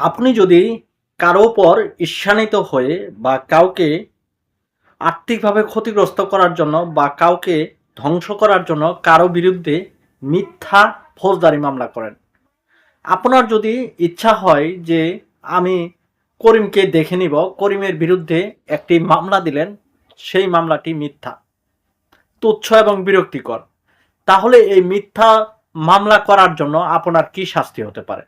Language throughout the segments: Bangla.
আপনি যদি কারও উপর ঈর্ষান্বিত হয়ে বা কাউকে আর্থিকভাবে ক্ষতিগ্রস্ত করার জন্য বা কাউকে ধ্বংস করার জন্য কারও বিরুদ্ধে মিথ্যা ফৌজদারি মামলা করেন, আপনার যদি ইচ্ছা হয় যে আমি করিমকে দেখে নিব, করিমের বিরুদ্ধে একটি মামলা দিলেন, সেই মামলাটি মিথ্যা, তুচ্ছ এবং বিরক্তিকর, তাহলে এই মিথ্যা মামলা করার জন্য আপনার কি শাস্তি হতে পারে?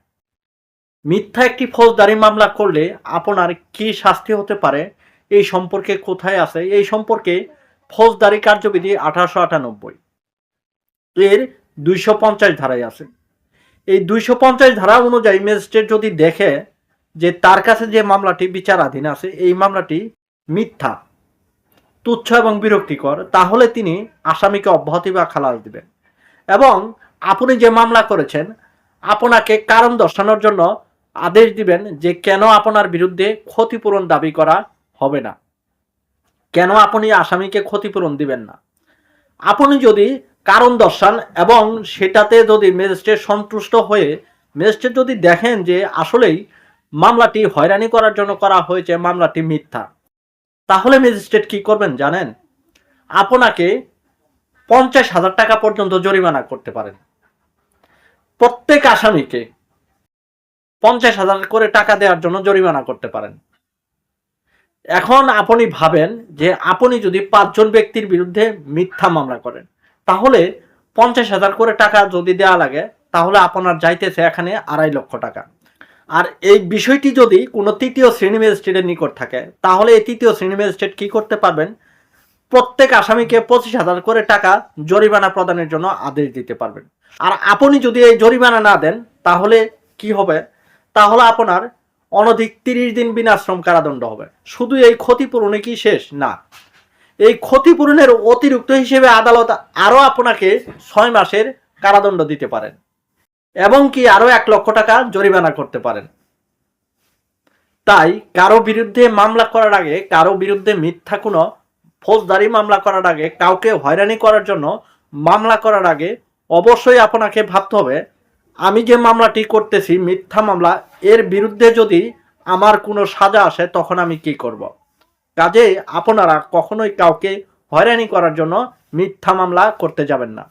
মিথ্যা একটি ফৌজদারি মামলা করলে আপনার কি শাস্তি হতে পারে? এই সম্পর্কে কোথায় আছে? এই সম্পর্কে ফৌজদারি কার্যবিধি আঠারোশো আটানব্বই। এর দুইশো পঞ্চাশ ধারায় আছে। এই দুইশো পঞ্চাশ ধারা অনুযায়ী ম্যাজিস্ট্রেট যদি দেখে যে তার কাছে যে মামলাটি বিচারাধীন আছে, এই মামলাটি মিথ্যা, তুচ্ছ এবং বিরক্তিকর, তাহলে তিনি আসামিকে অব্যাহতি বা খালাস দিবেন। এবং আপনি যে মামলা করেছেন, আপনাকে কারণ দর্শানোর জন্য আদেশ দিবেন যে কেন আপনার বিরুদ্ধে ক্ষতিপূরণ দাবি করা হবে না। কেন আপনি আসামিকে ক্ষতিপূরণ দিবেন না? আপনি যদি কারণ দর্শান এবং সেটাতে যদি ম্যাজিস্ট্রেট সন্তুষ্ট হয়ে ম্যাজিস্ট্রেট যদি দেখেন যে আসলেই মামলাটি হয়রানি করার জন্য করা হয়েছে, মামলাটি মিথ্যা, তাহলে ম্যাজিস্ট্রেট কি করবেন জানেন? আপনাকে পঞ্চাশ হাজার টাকা পর্যন্ত জরিমানা করতে পারেন। প্রত্যেক আসামিকে পঞ্চাশ হাজার করে টাকা দেওয়ার জন্য জরিমানা করতে পারেন। এখন আপনি ভাবেন যে আপনি যদি পাঁচজন ব্যক্তির বিরুদ্ধে মিথ্যা মামলা করেন, তাহলে পঞ্চাশ হাজার করে টাকা যদি দেওয়া লাগে, তাহলে আপনার যাইতেছে এখানে আড়াই লক্ষ টাকা। আর এই বিষয়টি যদি কোনো তৃতীয় শ্রেণি ম্যাজিস্ট্রেটের নিকট থাকে, তাহলে এই তৃতীয় শ্রেণি ম্যাজিস্ট্রেট কি করতে পারবেন? প্রত্যেক আসামিকে পঁচিশ হাজার করে টাকা জরিমানা প্রদানের জন্য আদেশ দিতে পারবেন। আর আপনি যদি এই জরিমানা না দেন, তাহলে কি হবে? তাহলে আপনার অনধিক তিরিশ দিন বিনাশ্রম কারাদণ্ড হবে। শুধু এই ক্ষতিপূরণে কি শেষ, না। এই ক্ষতিপূরণের অতিরিক্ত হিসেবে আদালত আরও আপনাকে ছয় মাসের কারাদণ্ড দিতে পারেন এবং কি আরও এক লক্ষ টাকা জরিমানা করতে পারেন। তাই কারও বিরুদ্ধে মামলা করার আগে, কারও বিরুদ্ধে মিথ্যা কোনো ফৌজদারি মামলা করার আগে, কাউকে হয়রানি করার জন্য মামলা করার আগে অবশ্যই আপনাকে ভাবতে হবে আমি যে মামলাটি করতেছি, মিথ্যা মামলা, এর বিরুদ্ধে যদি আমার কোনো সাজা আসে, তখন আমি কি করব। কাজে আপনারা কখনোই কাউকে হয়রানি করার জন্য মিথ্যা মামলা করতে যাবেন না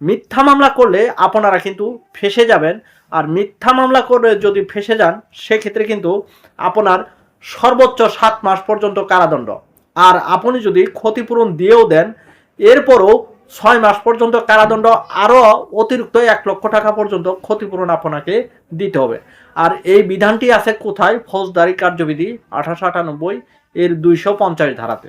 মিথ্যা মামলা করলে আপনারা কিন্তু ফেসে যাবেন, আর মিথ্যা মামলা করে যদি ফেসে যান, সেক্ষেত্রে কিন্তু আপনার সর্বোচ্চ সাত মাস পর্যন্ত কারাদণ্ড আর আপনি যদি ক্ষতিপূরণ দিয়েও দেন, এরপরও ছয় মাস পর্যন্ত কারাদণ্ড আরও অতিরিক্ত এক লক্ষ টাকা পর্যন্ত ক্ষতিপূরণ আপনাকে দিতে হবে। আর এই বিধানটি আছে কোথায়? ফৌজদারি কার্যবিধি আঠাশো আটানব্বই এর দুইশো পঞ্চাশ ধারাতে।